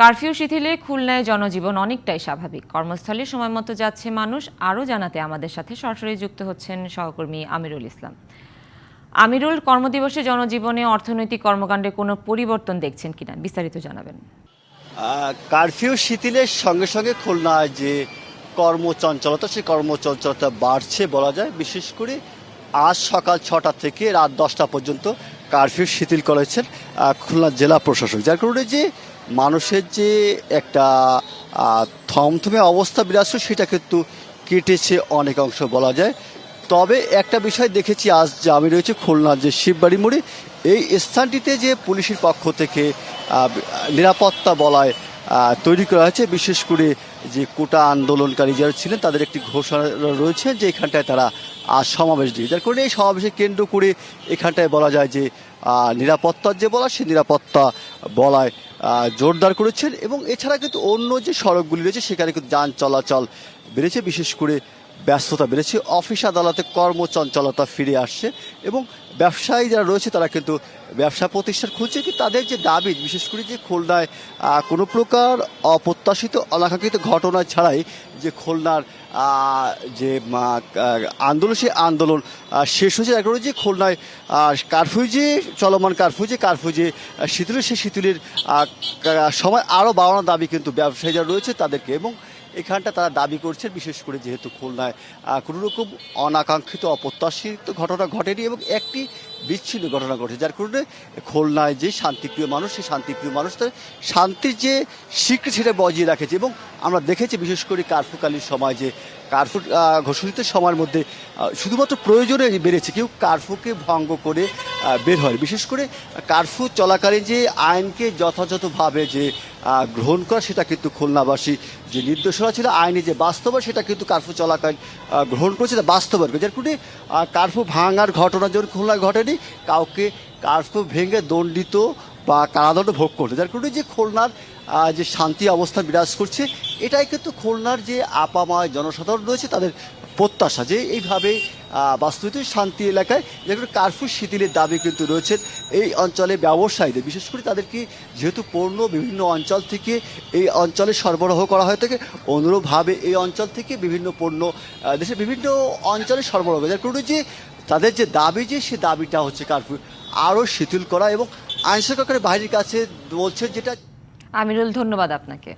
Curfew শিথিলে খুলনায় জনজীবন অনেকটাই স্বাভাবিক। কর্মস্থলে সময় মতো যাচ্ছে মানুষ, আরও জানাতে আমাদের সাথে সরাসরি যুক্ত হচ্ছেন সহকর্মী আমিরুল ইসলাম। আমিরুল, কর্মদিবসে জনজীবনে অর্থনৈতিক কর্মকাণ্ডে কোনো পরিবর্তন দেখছেন কিনা? বিস্তারিত জানাবেন। কারফিউ শিথিলের সঙ্গে সঙ্গে খুলনায় যে কর্মচঞ্চলতা, সেই কর্মচঞ্চলতা বাড়ছে বলা যায়। বিশেষ করে আজ সকাল ছটা থেকে রাত দশটা পর্যন্ত কারফিউ শিথিল করেছেন খুলনা জেলা প্রশাসক, যার কারণে যে মানুষের যে একটা থমথমে অবস্থা বিরাজ সেটা কিন্তু কেটেছে অনেক অংশ বলা যায়। তবে একটা বিষয় দেখেছি, আজ যে আমি রয়েছে খুলনার যে শিববাড়ি মোড়ে, এই স্থানটিতে যে পুলিশের পক্ষ থেকে নিরাপত্তা বলায় তৈরি করা হয়েছে, বিশেষ করে যে কোটা আন্দোলনকারী যারা ছিলেন, তাদের একটি ঘোষণা রয়েছে যে এখানটায় তারা আজ সমাবেশ দিয়ে। যার কারণে এই সমাবেশে কেন্দ্র করে এখানটায় বলা যায় যে নিরাপত্তার যে বলা, সেই নিরাপত্তা বলায় জোরদার করেছেন এবং এছাড়া কিন্তু অন্য যে সড়কগুলি রয়েছে, সেখানে কিন্তু যান চলাচল বেড়েছে। বিশেষ করে ব্যস্ততা বেড়েছে অফিস আদালতে কর্মচঞ্চলতা ফিরে আসছে এবং ব্যবসায়ী যারা রয়েছে তারা কিন্তু ব্যবসা প্রতিষ্ঠান খুঁজছে কি তাদের যে দাবি বিশেষ করে যে খুলনায় কোনো প্রকার অপ্রত্যাশিত অনাকাঙ্ক্ষিত ঘটনা ছাড়াই যে খুলনার যে আন্দোলন সেই আন্দোলন শেষ হয়েছে। কারণে যে খুলনায় কারফিউ যে চলমান কারফিউ যে কারফিউ যে আহ, শীতলের সেই শীতলের সময় আরও বাড়ানোর দাবি কিন্তু ব্যবসায়ী যারা রয়েছে তাদেরকে এবং এখানটা তারা দাবি করছেন বিশেষ করে যেহেতু খুলনায় কোনো রকম অনাকাঙ্ক্ষিত অপ্রত্যাশিত ঘটনা ঘটেনি এবং একটি বিচ্ছিন্ন ঘটনা ঘটে যার কারণে খুলনায় যে শান্তিপ্রিয় মানুষ, সেই শান্তিপ্রিয় মানুষ তার শান্তির যে স্বীকৃতি সেটা বজিয়ে রাখেছে এবং আমরা দেখেছি বিশেষ করে কারফুকালীর সময় যে কারফু ঘোষণিত সময়ের মধ্যে শুধুমাত্র প্রয়োজনে বেড়েছে কেউ কারফুকে ভঙ্গ করে বের হয় বিশেষ করে কারফু চলাকালীন যে আইনকে যথাযথভাবে যে গ্রহণ করা সেটা কিন্তু খুলনাবাসী যে নির্দেশনা ছিল আইনে যে বাস্তবা সেটা কিন্তু কারফু চলাকালীন গ্রহণ করেছে। তা বাস্তবায়ন করেছে যার আহ, কারফু ভাঙার ঘটনা যখন খুলনায় ঘটেনি কাউকে কারফু ভেঙে দণ্ডিত বা কারাদণ্ড ভোগ করতে যার কারণে যে খুলনার যে শান্তি অবস্থা বিরাজ করছে, এটাই কিন্তু খুলনার যে আপামায় জনসাধারণ রয়েছে, তাদের প্রত্যাশা যে এইভাবে বাস্তবিত শান্তি এলাকায় যেগুলো কারফিউ শিথিলের দাবি কিন্তু রয়েছে এই অঞ্চলে ব্যবসায়ীদের। বিশেষ করে তাদেরকে যেহেতু পণ্য বিভিন্ন অঞ্চল থেকে এই অঞ্চলে সরবরাহ করা হয়ে থাকে, অনুরূপভাবে এই অঞ্চল থেকে বিভিন্ন পণ্য দেশের বিভিন্ন অঞ্চলে সরবরাহ যার কারণে যে তাদের যে দাবি যে, সে দাবিটা হচ্ছে কারফিউ আরও শিথিল করা এবং আইনশৃঙ্খলা বাহিনীর কাছে বলছে যেটা আমিরুল ধন্যবাদ আপনাকে।